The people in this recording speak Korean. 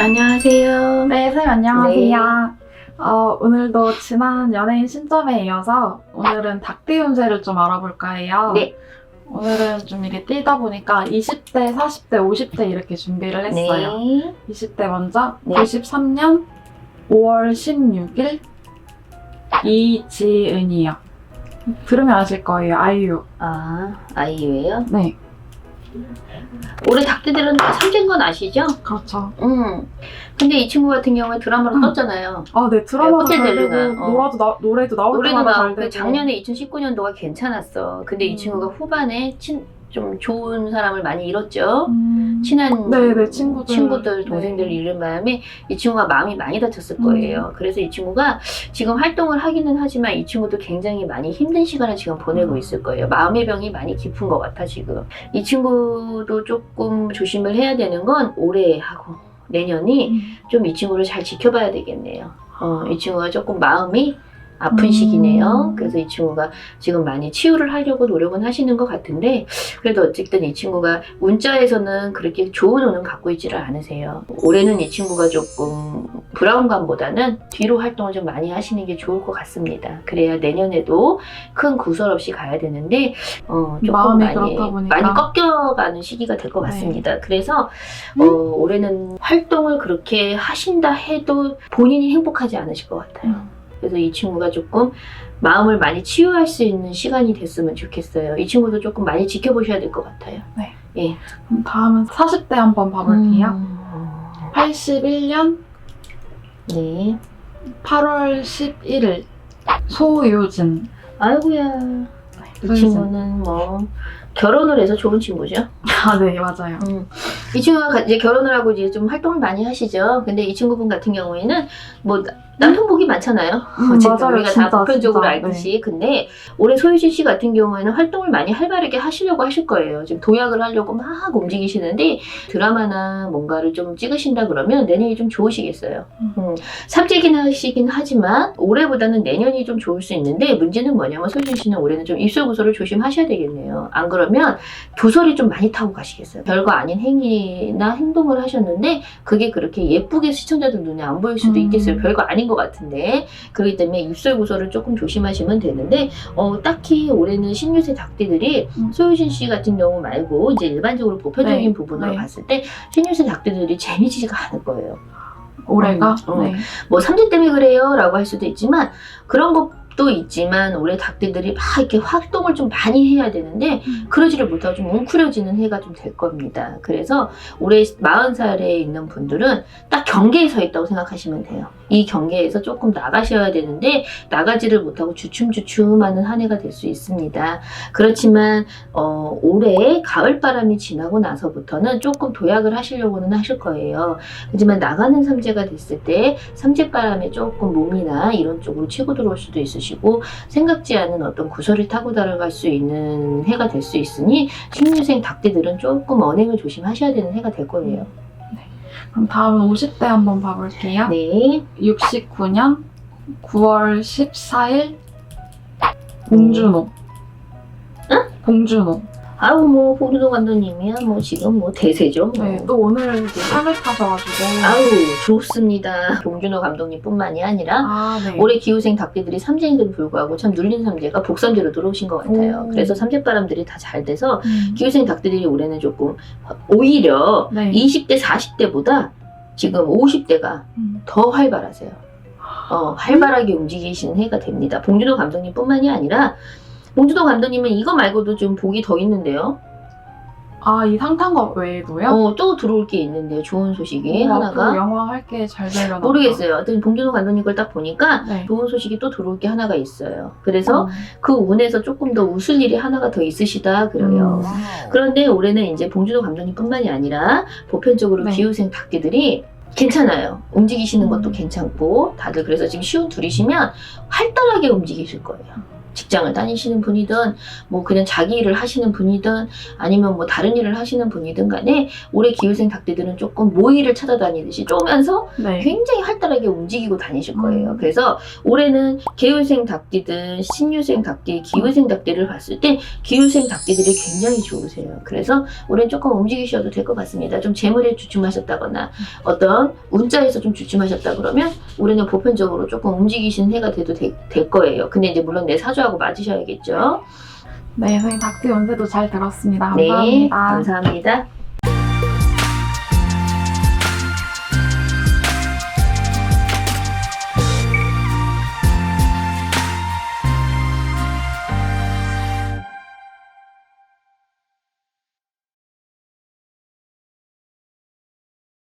안녕하세요. 네, 선생님 안녕하세요. 어, 오늘도 지난 연예인 신점에 이어서 오늘은 닭띠 운세를 좀 알아볼까 해요. 네. 오늘은 좀 이게 뛰다 보니까 20대, 40대, 50대 이렇게 준비를 했어요. 네. 20대 먼저 네. 93년 5월 16일 이지은이요. 들으면 아실 거예요. 아이유. 아, 아이유예요? 네, 올해 닭띠들은 다 삼재인 건 아시죠? 그렇죠. 음. 근데 이 친구 같은 경우에 드라마로 음. 떴잖아요. 아, 네, 드라마도 호텔 잘 되고 어. 노래도, 나, 노래도 나올 노래도 때마다 잘 되고 작년에 2019년도가 괜찮았어. 근데 이 음. 친구가 후반에 친, 좀 좋은 사람을 많이 잃었죠. 음, 친한 네, 네, 친구들. 친구들, 동생들 네. 잃은 바람에 이 친구가 마음이 많이 다쳤을 거예요. 그래서 이 친구가 지금 활동을 하기는 하지만 이 친구도 굉장히 많이 힘든 시간을 지금 보내고 음. 있을 거예요. 마음의 병이 많이 깊은 것 같아 지금. 이 친구도 조금 조심을 해야 되는 건 올해 하고 내년이 음. 좀이 친구를 잘 지켜봐야 되겠네요. 어, 이 친구가 조금 마음이 아픈 음. 시기네요. 그래서 이 친구가 지금 많이 치유를 하려고 노력은 하시는 것 같은데, 그래도 어쨌든 이 친구가 문자에서는 그렇게 좋은 운은 갖고 있지를 않으세요. 올해는 이 친구가 조금 브라운관보다는 뒤로 활동을 좀 많이 하시는 게 좋을 것 같습니다. 그래야 내년에도 큰 구설 없이 가야 되는데, 어, 조금 많이. 많이 꺾여가는 시기가 될것 네. 같습니다. 그래서 어, 올해는 활동을 그렇게 하신다 해도 본인이 행복하지 않으실 것 같아요. 음. 그래서 이 친구가 조금 마음을 많이 치유할 수 있는 시간이 됐으면 좋겠어요. 이 친구도 조금 많이 지켜보셔야 될 것 같아요. 그럼 다음은 40대 한번 봐볼게요. 음, 81년 네. 8월 11일 소유진. 아이고야. 이 소유진. 친구는 뭐 결혼을 해서 좋은 친구죠. 아, 네, 맞아요. 음. 이 친구가 가- 이제 결혼을 하고 이제 좀 활동을 많이 하시죠. 근데 이 친구분 같은 경우에는 뭐 나- 남편 복이 많잖아요. 음, 어쨌든 맞아요. 우리가 진짜, 다 보편적으로 진짜. 알듯이. 근데 올해 소유진 씨 같은 경우에는 활동을 많이 활발하게 하시려고 하실 거예요. 지금 도약을 하려고 막 움직이시는데 드라마나 뭔가를 좀 찍으신다 그러면 내년이 좀 좋으시겠어요. 음. 음, 삼재긴 하시긴 하지만 올해보다는 내년이 좀 좋을 수 있는데 문제는 뭐냐면 소유진 씨는 올해는 좀 입술 구설을 조심하셔야 되겠네요. 안 그러면 구설이 좀 많이 타고 가시겠어요. 별거 아닌 행위나 행동을 하셨는데 그게 그렇게 예쁘게 시청자들 눈에 안 보일 수도 음. 있겠어요. 별거 아닌 것 같은데 그렇기 때문에 입술 구설을 조금 조심하시면 되는데 어, 딱히 올해는 신유세 닭띠들이 음. 소유진 씨 같은 경우 말고 이제 일반적으로 보편적인 네, 부분으로 네. 봤을 때 신유세 닭띠들이 재미지지가 않을 거예요. 올해가? 음, 어. 네. 뭐 삼재 때문에 그래요 라고 할 수도 있지만 그런 것 도 있지만 올해 닭들들이 막 이렇게 활동을 좀 많이 해야 되는데 음. 그러지를 못하고 좀 웅크려지는 해가 좀 될 겁니다. 그래서 올해 40살에 있는 분들은 딱 경계에 서 있다고 생각하시면 돼요. 이 경계에서 조금 나가셔야 되는데 나가지를 못하고 주춤주춤하는 한 해가 될 수 있습니다. 그렇지만 어, 올해 가을 바람이 지나고 나서부터는 조금 도약을 하시려고는 하실 거예요. 하지만 나가는 삼재가 됐을 때 삼재 바람에 조금 몸이나 이런 쪽으로 치고 들어올 수도 있으시고 생각지 않은 어떤 구설을 타고 달아갈 수 있는 해가 될 수 있으니 신유생 닭띠들은 조금 언행을 조심하셔야 되는 해가 될 거예요. 그럼 다음은 50대 한번 봐볼게요. 네. 69년 9월 14일 봉준호. 응? 봉준호. 아우 뭐 보르도 감독님이야 뭐 지금 뭐 대세죠. 뭐. 네, 또 오늘 이제 상을 타셔가지고. 아우 좋습니다. 봉준호 감독님뿐만이 아니라 아, 네. 올해 기후생 닭띠들이 삼재인데도 불구하고 참 눌린 삼재가 복삼재로 들어오신 것 같아요. 오. 그래서 삼재바람들이 다 잘 돼서 음. 기후생 닭들이 올해는 조금 오히려 네. 20대, 40대보다 지금 50대가 음. 더 활발하세요. 어, 활발하게 움직이시는 해가 됩니다. 봉준호 감독님뿐만이 아니라 봉준호 감독님은 이거 말고도 좀 복이 더 있는데요. 아, 이 상탄거 외에도요? 어, 또 들어올 게 있는데요. 좋은 소식이 어, 하나가. 영화 할게 잘 되려나 봐. 모르겠어요. 하여튼 봉준호 감독님 걸 딱 보니까 네. 좋은 소식이 또 들어올 게 하나가 있어요. 그래서 어. 그 운에서 조금 더 웃을 일이 하나가 더 있으시다 그래요. 음. 그런데 올해는 이제 봉준호 감독님뿐만이 아니라 보편적으로 네. 기후생 닭띠들이 괜찮아요. 움직이시는 것도 음. 괜찮고 다들 그래서 지금 쉬운 둘이시면 활달하게 움직이실 거예요. 직장을 다니시는 분이든 뭐 그냥 자기 일을 하시는 분이든 아니면 뭐 다른 일을 하시는 분이든 간에 올해 기후생 닭띠들은 조금 모이를 찾아다니듯이 쪼면서 네. 굉장히 활달하게 움직이고 다니실 거예요. 음. 그래서 올해는 개유생 닭띠든 신유생 닭띠, 기후생 닭띠를 봤을 때 기후생 닭띠들이 굉장히 좋으세요. 그래서 올해는 조금 움직이셔도 될 것 같습니다. 좀 재물에 주춤하셨다거나 어떤 운자에서 좀 주춤하셨다 그러면 올해는 보편적으로 조금 움직이시는 해가 돼도 되- 될 거예요. 근데 이제 물론 내 사주 하고 맞으셔야겠죠. 네, 선생님 닭띠 운세도 잘 들었습니다. 네, 감사합니다. 감사합니다.